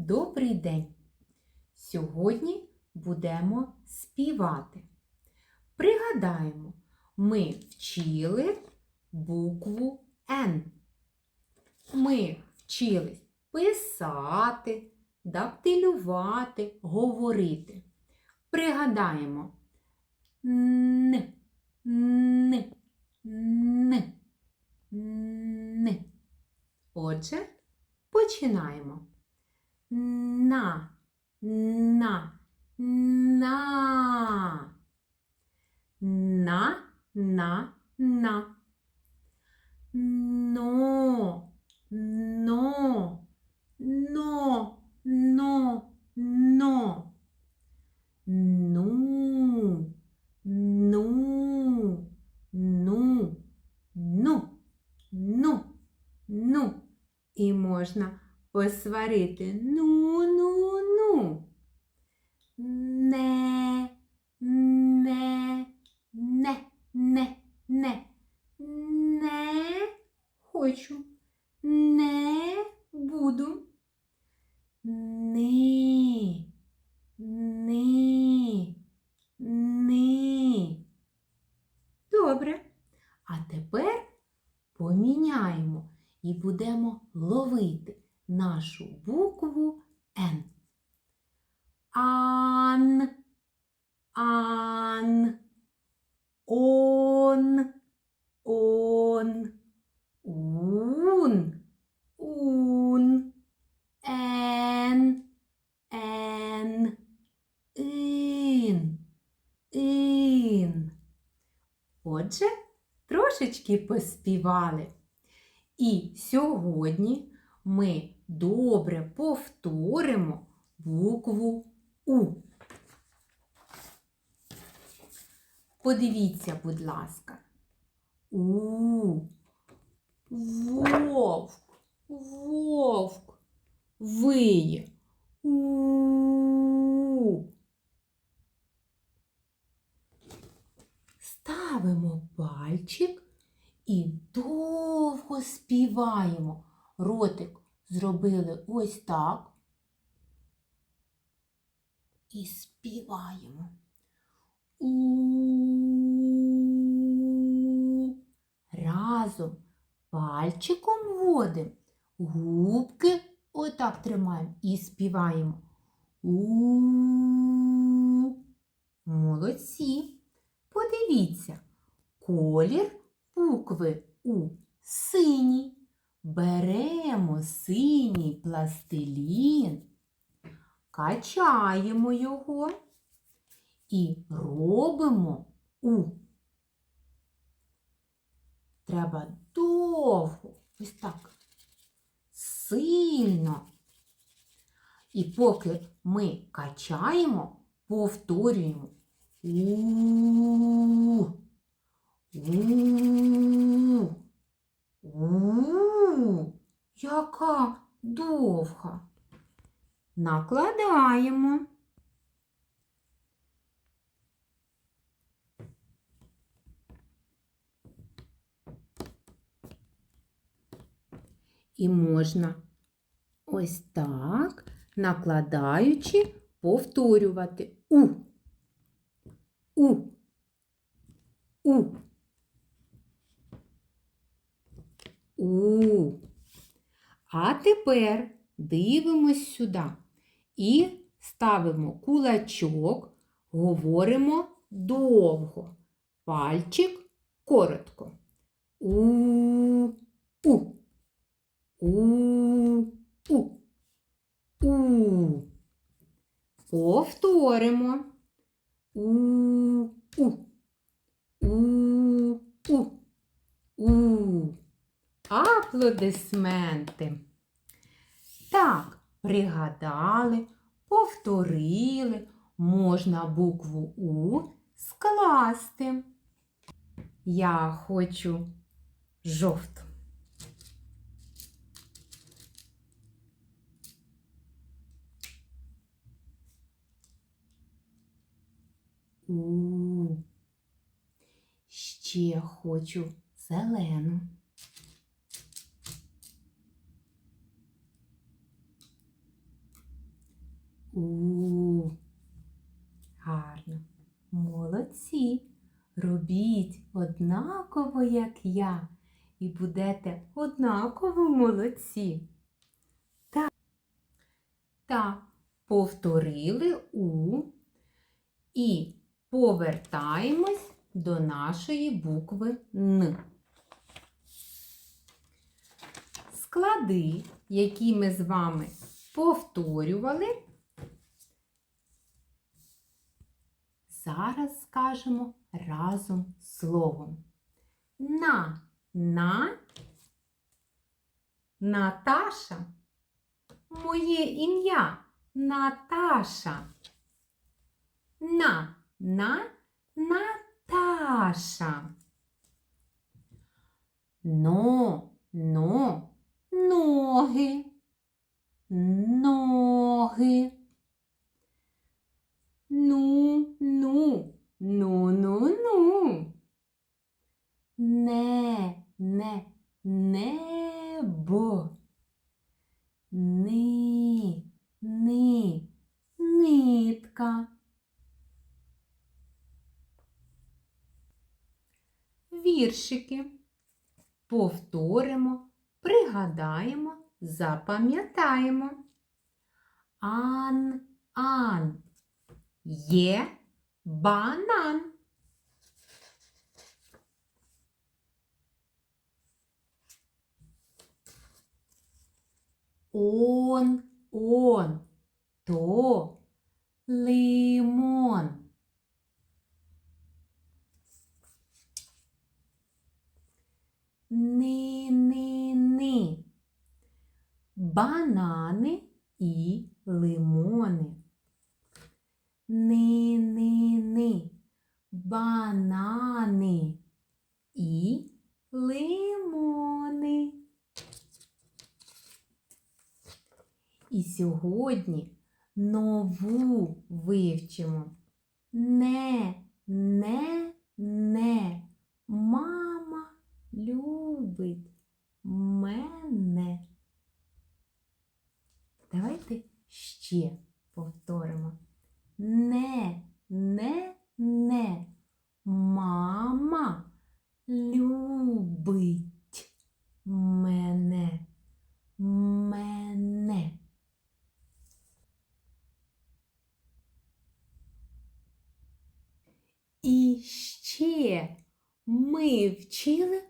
Добрий день! Сьогодні будемо співати. Пригадаємо, ми вчили букву Н. Ми вчились писати, дактилювати, говорити. Пригадаємо Н, Н, Н, Н. Отже, починаємо. На, на, на. На, на, на. Но, но, но, но, но. Ну, ну, ну, ну, ну, ну. І можна посварити. Ну, ну, ну. Не, не, не, не, не. Не хочу. Не буду. Ни, ни, ни. Добре. А тепер поміняємо і будемо ловити нашу букву Н. Ан, ан, он, он, ун, ун, ен, ен, ин, ин. Отже, трошечки поспівали. І сьогодні ми добре повторимо букву У. Подивіться, будь ласка. У. Вовк. Вовк. Виє. У. Ставимо пальчик і довго співаємо. Ротик зробили ось так. І співаємо. У. Разом пальчиком вводимо, губки отак тримаємо і співаємо. У. Молодці. Подивіться, колір букви У синій. Беремо синій пластилін, качаємо його і робимо У. Треба довго, ось так, сильно. І поки ми качаємо, повторюємо У. У. Яка довга. Накладаємо. І можна ось так, накладаючи, повторювати У. У. У. У. А тепер дивимось сюди і ставимо кулачок, говоримо довго. Пальчик коротко. У. У. У. У. У. Повторимо. У. У. У. У. У. Аплодисменти. Так, пригадали, повторили, можна букву У скласти. Я хочу жовту. У. Ще хочу зелену. У. Гарно. Молодці. Робіть однаково, як я, і будете однаково молодці. Та, та повторили У і повертаємось до нашої букви Н. Склади, які ми з вами повторювали. Зараз скажемо разом словом. На, на, Наташа. Моє ім'я Наташа. На, на, Наташа. Но, но, ноги. Ну, ну, ну, ну, ну. Не, не, небо. Ни, ни, нитка. Віршики. Повторимо, пригадаємо, запам'ятаємо. Ан, ан. Є банан. Он, он, то лимон. Ни, ни, ни. Банани і лимони. Ни, ни, ни. Банани і лимони. І сьогодні нову вивчимо. Не, не, не. Мама любить мене. Давайте ще повторимо. Не, не, не. Мама любить мене. Мене. І ще ми вчили.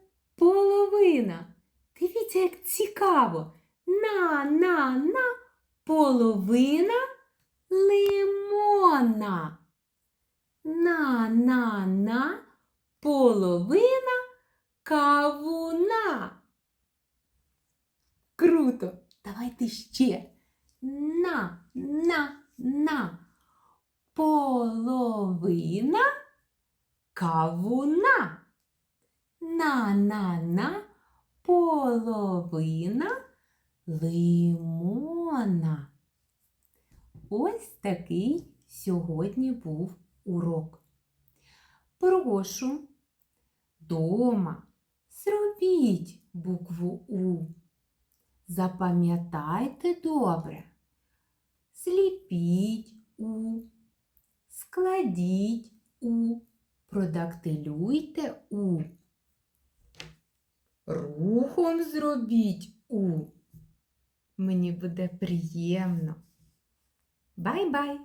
Дивіться, як цікаво. На, на, на, половина лимона. На, на, на, половина кавуна. Круто! Давайте ще. На, на, на. Половина кавуна. На, на, на, половина лимона. Ось такий сьогодні був урок. Прошу дома зробіть букву У. Запам'ятайте добре. Сліпіть У, складіть У, продактилюйте У. Рухом зробіть У. Мені буде приємно. Бай-бай!